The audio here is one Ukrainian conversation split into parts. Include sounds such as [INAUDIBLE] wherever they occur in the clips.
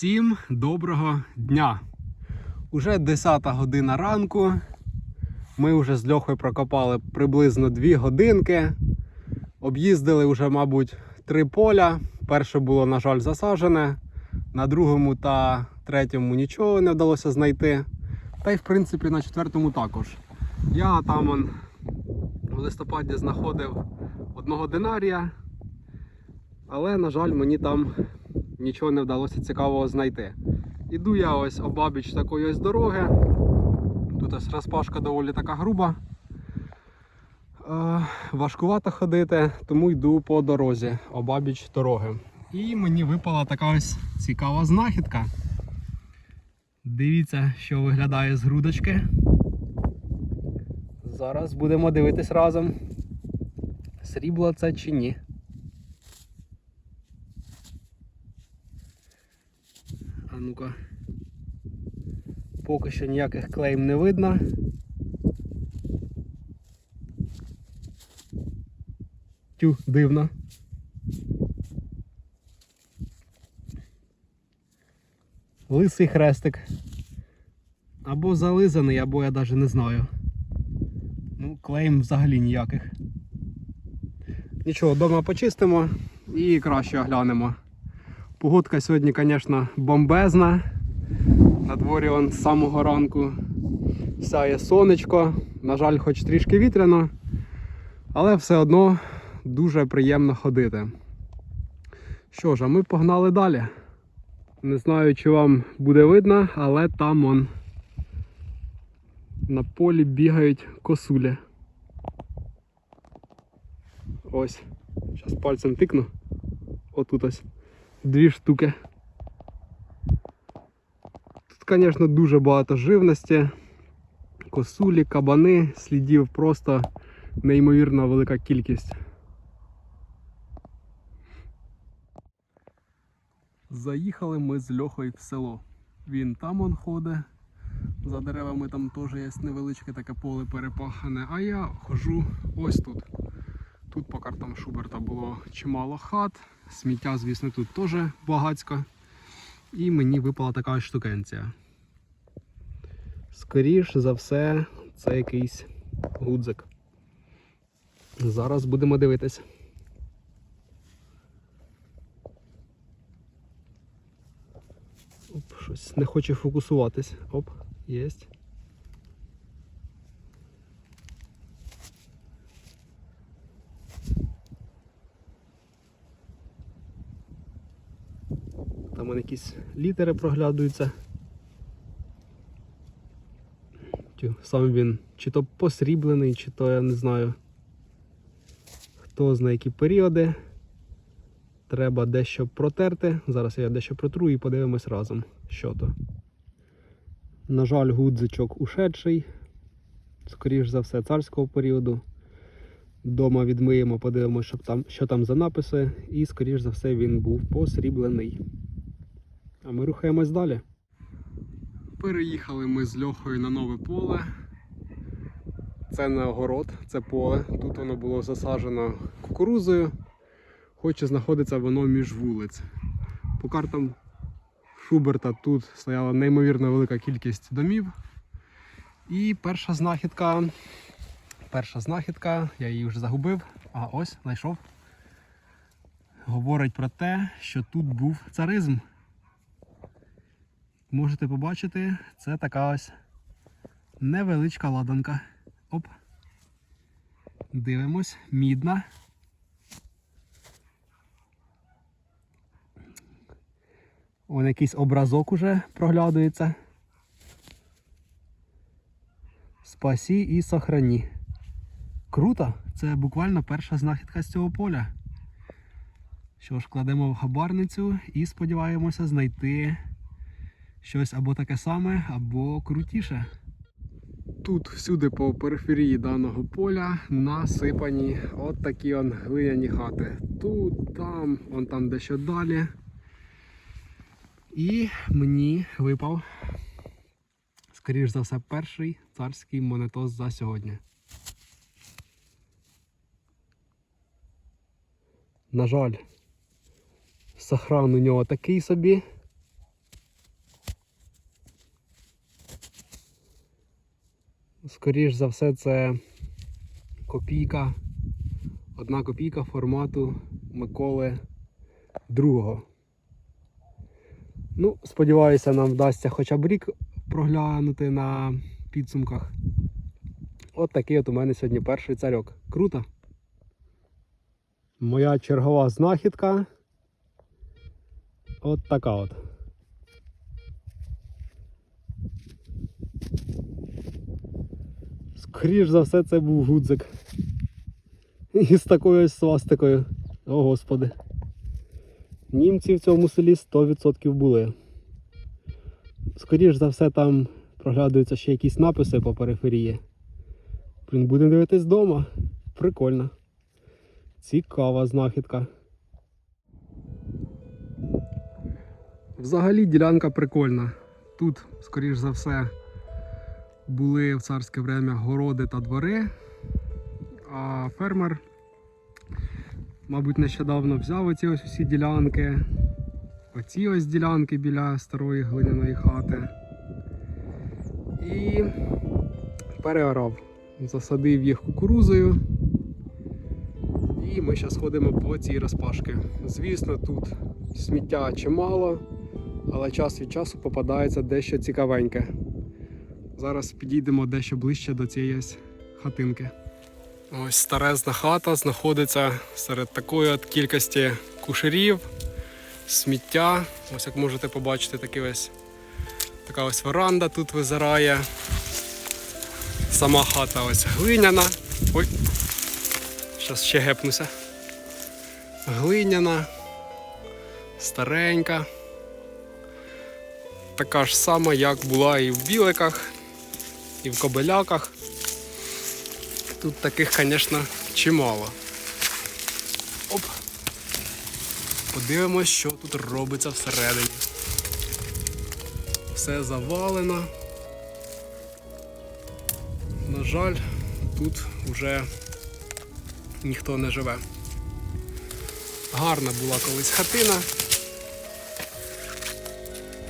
Всім доброго дня! Уже 10 година ранку. Ми вже з Льохою прокопали приблизно 2 годинки. Об'їздили вже, мабуть, три поля. Перше було, на жаль, засаджене. На другому та третьому нічого не вдалося знайти. Та й в принципі на четвертому також. Я там он, в листопаді знаходив одного динарія. Але, на жаль, мені там нічого не вдалося цікавого знайти. Іду я ось обабіч такої ось дороги. Тут ось розпашка доволі така груба. Е, важкувато ходити, тому йду по дорозі, обабіч дороги. І мені випала така ось цікава знахідка. Дивіться, що виглядає з грудочки. Зараз будемо дивитись разом, срібло це чи ні. Ну-ка. Поки що ніяких клейм не видно. Тю, дивно. Лисий хрестик. Або зализаний, або я навіть не знаю. Ну, клейм взагалі ніяких. Нічого, вдома почистимо і краще оглянемо. Погодка сьогодні, звісно, бомбезна. На дворі он з самого ранку сяє сонечко. На жаль, хоч трішки вітряно, але все одно дуже приємно ходити. Що ж, а ми погнали далі. Не знаю, чи вам буде видно, але там он на полі бігають косулі. Ось. Зараз пальцем тикну. Отут ось. Дві штуки. Тут, звісно, дуже багато живності. Косулі, кабани, слідів просто неймовірно велика кількість. Заїхали ми з Льохою в село. Він там он ходить. За деревами там теж є невеличке таке поле перепахане. А я хожу ось тут. Тут по картам Шуберта було чимало хат. Сміття, звісно, тут теж багацько. І мені випала така штукенція. Скоріш за все, це якийсь гудзик. Зараз будемо дивитись. Оп, щось не хоче фокусуватись. Оп, єсть. Там вон якісь літери проглядуються. Сам він чи то посріблений, чи то я не знаю. Хто знає які періоди. Треба дещо протерти. Зараз я дещо протру і подивимось разом, що то. На жаль, гудзичок ушедший. Скоріш за все, царського періоду. Дома відмиємо, подивимося, що там за написи, і, скоріш за все, він був посріблений. А ми рухаємось далі. Переїхали ми з Льохою на нове поле. Це не огород, це поле. Тут воно було засаджено кукурузою, хоч і знаходиться воно між вулиць. По картам Шуберта тут стояла неймовірно велика кількість домів. І перша знахідка. Перша знахідка, я її вже загубив, а ось знайшов. Говорить про те, що тут був царизм. Можете побачити, це така ось невеличка ладанка. Оп. Дивимось, мідна. Вон якийсь образок уже проглядується. Спасі і сохрані. Круто! Це буквально перша знахідка з цього поля. Що ж, кладемо в хабарницю і сподіваємося знайти щось або таке саме, або крутіше. Тут всюди по периферії даного поля насипані от такі он глиняні хати. Тут, там, вон там дещо далі. І мені випав, скоріш за все, перший царський монетоз за сьогодні. На жаль, сохран у нього такий собі. Скоріш за все, це копійка. Одна копійка формату Миколи II. Ну, сподіваюся, нам вдасться хоча б рік проглянути на підсумках. От такий от у мене сьогодні перший царьок. Круто. Моя чергова знахідка. От така от. Скоріш за все, це був гудзик. І з такою ось свастикою. О господи. Німці в цьому селі 100% були. Скоріш за все, там проглядаються ще якісь написи по периферії. Блін, будемо дивитись вдома. Прикольно. Цікава знахідка. Взагалі ділянка прикольна. Тут, скоріш за все, були в царське время городи та двори, а фермер, мабуть, нещодавно взяв оці ось усі ділянки, оці ось ділянки біля старої глиняної хати і переорав. Засадив їх кукурузою. І ми зараз ходимо по цій розпашки. Звісно, тут сміття чимало, але час від часу попадається дещо цікавеньке. Зараз підійдемо дещо ближче до цієї хатинки. Ось старезна хата знаходиться серед такої от кількості кушерів, сміття. Ось як можете побачити, такий ось, така ось веранда тут визирає. Сама хата ось глиняна. Ой, зараз ще гепнуся. Глиняна, старенька. Така ж сама, як була і в біликах, і в кобеляках. Тут таких, звісно, чимало. Оп. Подивимось, що тут робиться всередині. Все завалено. На жаль, тут вже ніхто не живе. Гарна була колись хатина.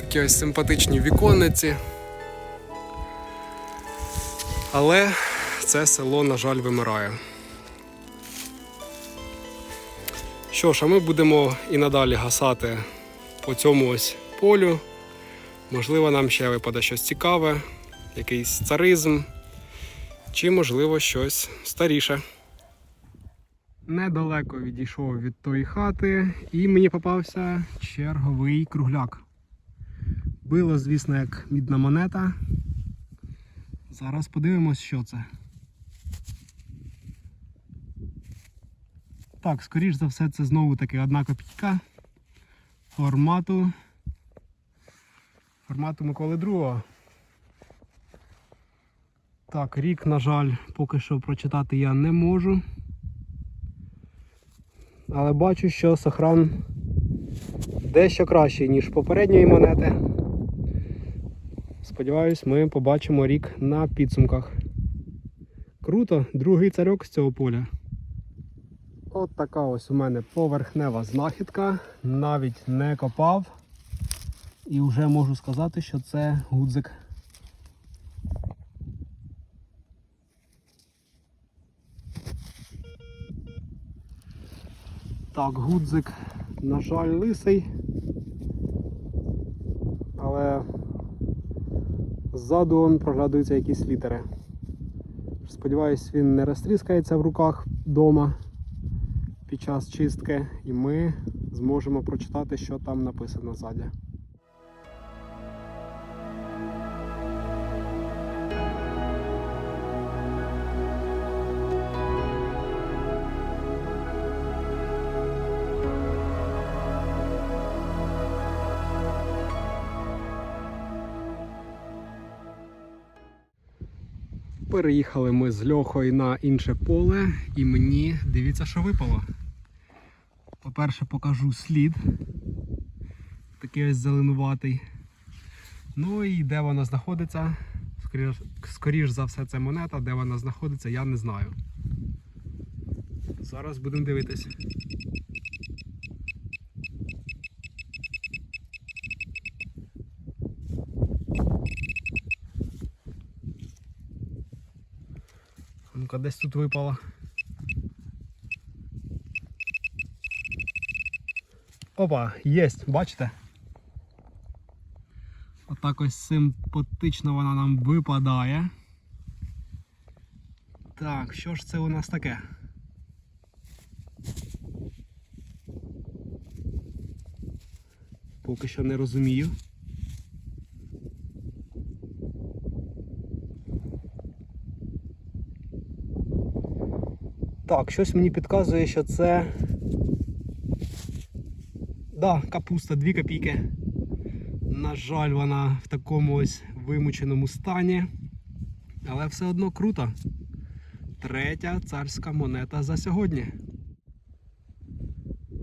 Такі ось симпатичні віконниці. Але це село, на жаль, вимирає. Що ж, а ми будемо і надалі гасати по цьому ось полю. Можливо, нам ще випаде щось цікаве, якийсь царизм, чи, можливо, щось старіше. Недалеко відійшов від тої хати, і мені попався черговий кругляк. Било, звісно, як мідна монета. Зараз подивимось, що це. Так, скоріш за все, це знову таки одна копійка формату. Формату Миколи II. Так, рік, на жаль, поки що прочитати я не можу. Але бачу, що сохран дещо кращий, ніж попередньої монети. Сподіваюсь, ми побачимо рік на підсумках. Круто, другий царьок з цього поля. От така ось у мене поверхнева знахідка. Навіть не копав. І вже можу сказати, що це гудзик. Так, гудзик, на жаль, лисий. Але ззаду он проглядуються якісь літери. Сподіваюсь, він не розтріскається в руках вдома під час чистки, і ми зможемо прочитати, що там написано ззаді. Переїхали ми з Льохою на інше поле, і мені дивіться, що випало. По-перше, покажу слід. Такий ось зеленуватий. Ну і де вона знаходиться. Скоріш, скоріш за все, це монета, де вона знаходиться, я не знаю. Зараз будемо дивитися. Рамка десь тут випала. Опа, єсть, бачите? Отак ось симпатично вона нам випадає. Так, що ж це у нас таке? Поки що не розумію. Так, щось мені підказує, що це. Да, капуста 2 копійки. На жаль, вона в такому ось вимученому стані. Але все одно круто. Третя царська монета за сьогодні.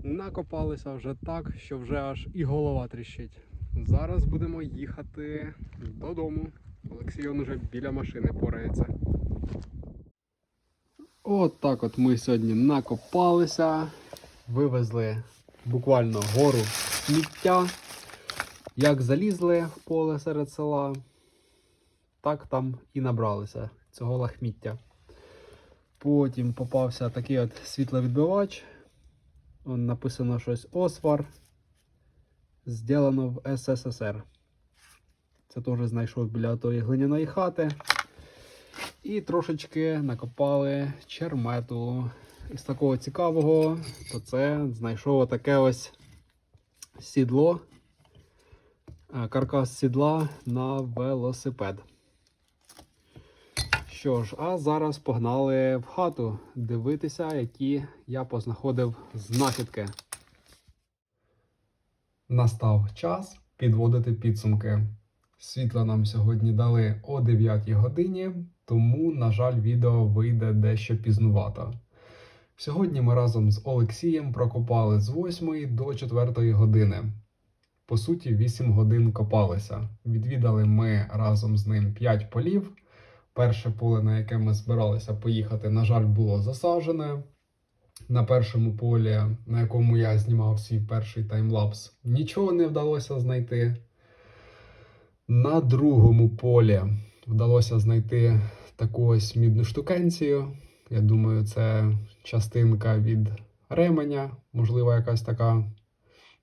Накопалися вже так, що вже аж і голова тріщить. Зараз будемо їхати додому. Олексій он уже біля машини порається. От так от ми сьогодні накопалися, вивезли буквально гору сміття. Як залізли в поле серед села, так там і набралися цього лахміття. Потім попався такий от світловідбивач. Он написано щось Освар. Зроблено в СССР. Це теж знайшов біля тої глиняної хати. І трошечки накопали чермету. Із такого цікавого, то це знайшов таке ось сідло, е, каркас сідла на велосипед. Що ж, а зараз погнали в хату дивитися, які я познаходив знахідки. Настав час підводити підсумки. Світла нам сьогодні дали о 9 годині, тому, на жаль, відео вийде дещо пізнувато. Сьогодні ми разом з Олексієм прокопали з 8 до 4 години. По суті, 8 годин копалися. Відвідали ми разом з ним 5 полів. Перше поле, на яке ми збиралися поїхати, на жаль, було засаджене. На першому полі, на якому я знімав свій перший таймлапс, нічого не вдалося знайти. На другому полі вдалося знайти таку ось мідну штукенцію. Я думаю, це частинка від ременя, можливо, якась така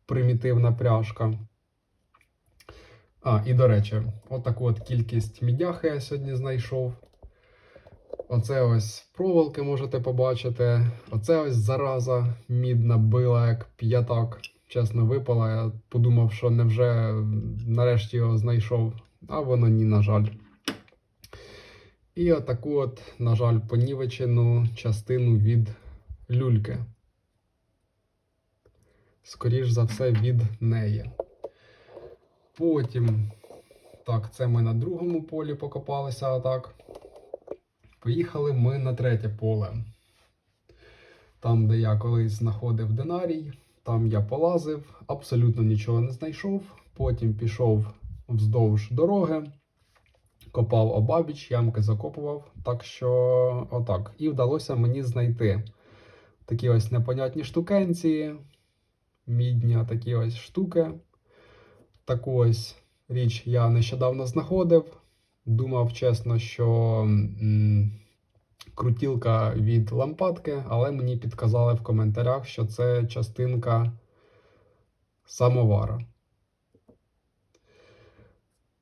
примітивна пряжка. А, і до речі, отаку от кількість мідяхи я сьогодні знайшов. Оце ось проволоки можете побачити. Оце ось зараза мідна била, як п'ятак. Чесно випала. Я подумав, що невже нарешті його знайшов, а воно ні, на жаль. І отаку от, на жаль, понівечену частину від люльки. Скоріш за все, від неї. Потім, так, це ми на другому полі покопалися отак. Поїхали ми на третє поле. Там, де я колись знаходив динарій, там я полазив, абсолютно нічого не знайшов. Потім пішов вздовж дороги, копав обабіч, ямки закопував. Так що, отак. І вдалося мені знайти такі ось непонятні штукенці, мідні такі ось штуки. Таку ось річ я нещодавно знаходив. Думав чесно, що м, крутілка від лампадки, але мені підказали в коментарях, що це частинка самовара.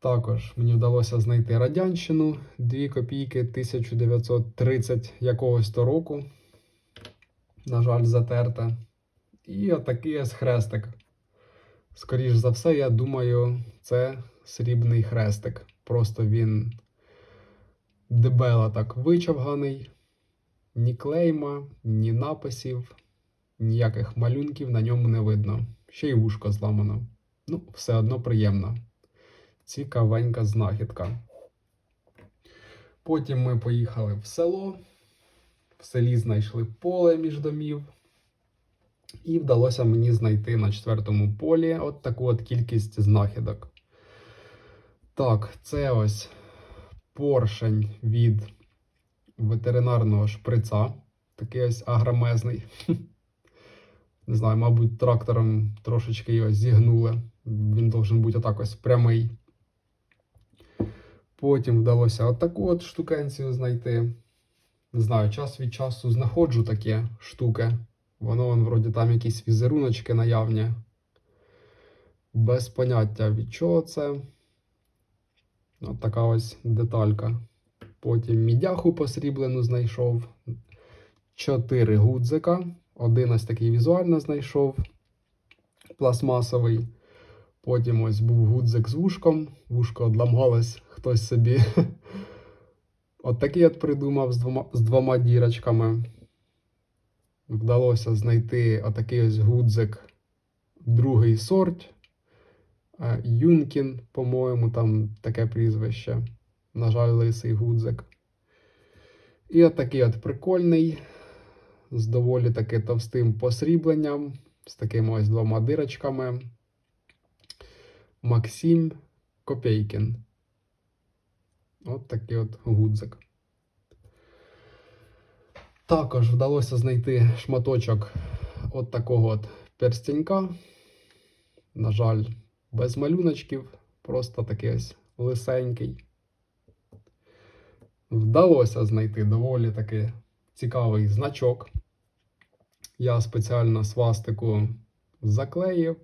Також мені вдалося знайти радянщину 2 копійки 1930 якогось то року. На жаль, затерта. І отакий ось хрестик. Скоріш за все, я думаю, це срібний хрестик. Просто він дебело так вичавганий, ні клейма, ні написів, ніяких малюнків на ньому не видно. Ще й вушко зламано. Ну, все одно приємно. Цікавенька знахідка. Потім ми поїхали в село. В селі знайшли поле між домів. І вдалося мені знайти на четвертому полі от таку от кількість знахідок. Так, це ось поршень від ветеринарного шприца. Такий ось агромезний. [LAUGHS] Не знаю, мабуть, трактором трошечки його зігнули. Він должен бути отак ось прямий. Потім вдалося отаку от штукенцію знайти. Не знаю, час від часу знаходжу такі штуки. Воно, вон, вроді там якісь візеруночки наявні. Без поняття від чого це. От така ось деталька. Потім мідяху посріблену знайшов. Чотири гудзика. Один ось такий візуально знайшов. Пластмасовий. Потім ось був гудзик з вушком. Вушко одламалось хтось собі. [LAUGHS] От такий от придумав з двома, з двома дірочками. Вдалося знайти отакий ось гудзик, другий сорт. Е, Юнкін, по-моєму, там таке прізвище. На жаль, лисий гудзик. І от такий от прикольний, з доволі таки товстим посрібленням, з такими ось двома дирочками. Максим Копейкін. От такий от гудзик. Також вдалося знайти шматочок от такого от перстенька. На жаль, без малюночків, просто такий ось лисенький. Вдалося знайти доволі таки цікавий значок. Я спеціально свастику заклеїв,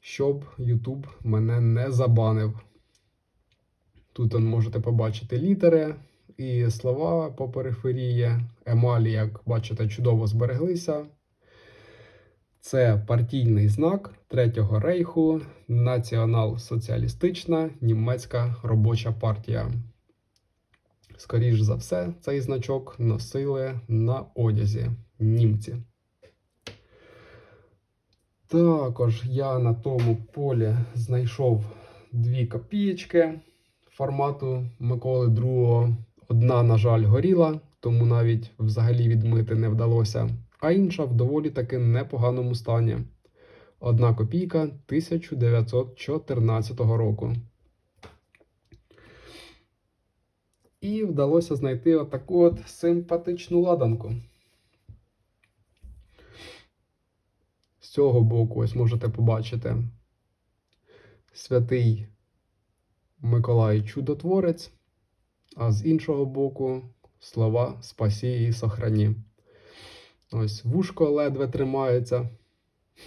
щоб YouTube мене не забанив. Тут можете побачити літери і слова по периферії. Емалі, як бачите, чудово збереглися. Це партійний знак Третього рейху, Націонал-соціалістична німецька робоча партія. Скоріш за все, цей значок носили на одязі німці. Також я на тому полі знайшов дві копієчки формату Миколи II. Одна, на жаль, горіла, тому навіть взагалі відмити не вдалося, а інша в доволі таки непоганому стані. Одна копійка 1914 року. І вдалося знайти отаку от симпатичну ладанку. З цього боку, ось можете побачити святий Миколай Чудотворець, а з іншого боку слова Спасі і сохрані. Ось вушко ледве тримається.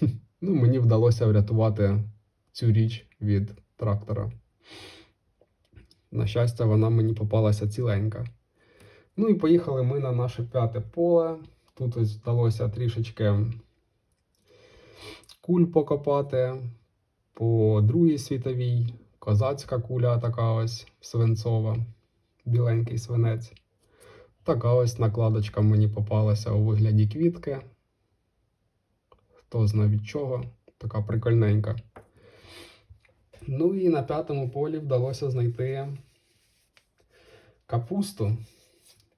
[LAUGHS] Ну, мені вдалося врятувати цю річ від трактора. На щастя, вона мені попалася ціленька. Ну і поїхали ми на наше п'яте поле. Тут ось вдалося трішечки куль покопати по Другій світовій. Козацька куля така ось свинцова, біленький свинець. Така ось накладочка мені попалася у вигляді квітки. Хто зна від чого, така прикольненька. Ну і на п'ятому полі вдалося знайти капусту.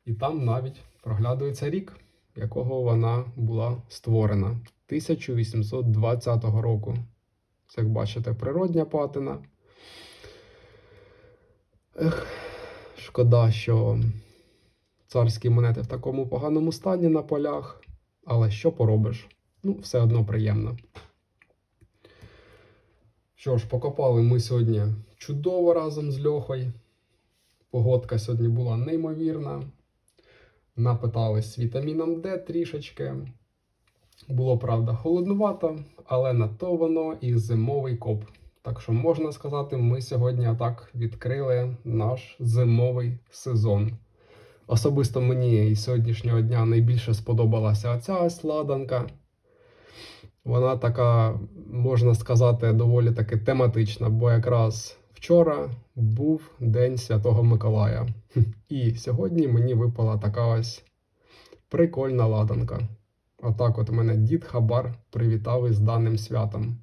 І там навіть проглядується рік, якого вона була створена 1820 року. Це, як бачите, природня патина. Ех, шкода, що царські монети в такому поганому стані на полях. Але що поробиш? Ну, все одно приємно. Що ж, покопали ми сьогодні чудово разом з Льохою. Погодка сьогодні була неймовірна. Напитались вітаміном Д трішечки. Було, правда, холоднувато, але на то воно і зимовий коп. Так що можна сказати, ми сьогодні так відкрили наш зимовий сезон. Особисто мені із сьогоднішнього дня найбільше сподобалася оця ось ладанка. Вона така, можна сказати, доволі таки тематична, бо якраз вчора був День Святого Миколая. І сьогодні мені випала така ось прикольна ладанка. Отак от мене дід Хабар привітав із даним святом.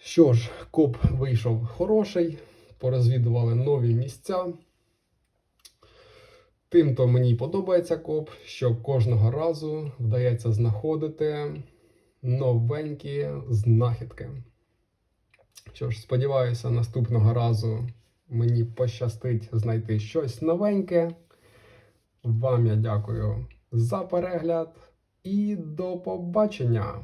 Що ж, коп вийшов хороший, порозвідували нові місця. Тим, то мені подобається коп, що кожного разу вдається знаходити новенькі знахідки. Що ж, сподіваюся, наступного разу мені пощастить знайти щось новеньке. Вам я дякую за перегляд і до побачення!